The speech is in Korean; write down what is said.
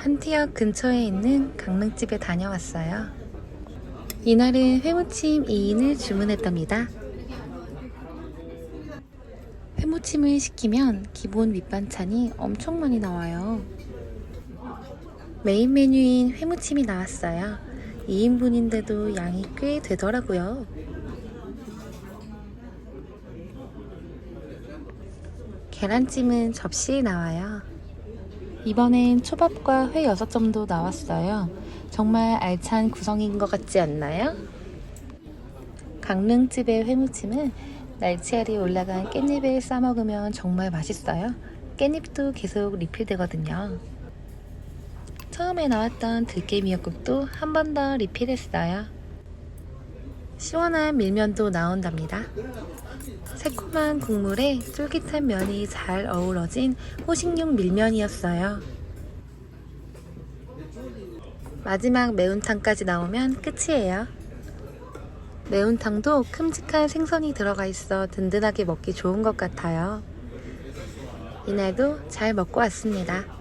한티역 근처에 있는 강릉집에 다녀왔어요. 이날은 회무침 2인을 주문했답니다. 회무침을 시키면 기본 밑반찬이 엄청 많이 나와요. 메인 메뉴인 회무침이 나왔어요. 2인분인데도 양이 꽤 되더라고요. 계란찜은 접시에 나와요. 이번엔 초밥과 회 6점도 나왔어요. 정말 알찬 구성인 것 같지 않나요? 강릉집의 회무침은 날치알이 올라간 깻잎에 싸먹으면 정말 맛있어요. 깻잎도 계속 리필되거든요. 처음에 나왔던 들깨 미역국도 한 번 더 리필했어요. 시원한 밀면도 나온답니다. 새콤한 국물에 쫄깃한 면이 잘 어우러진 호식용 밀면이었어요. 마지막 매운탕까지 나오면 끝이에요. 매운탕도 큼직한 생선이 들어가 있어 든든하게 먹기 좋은 것 같아요. 이날도 잘 먹고 왔습니다.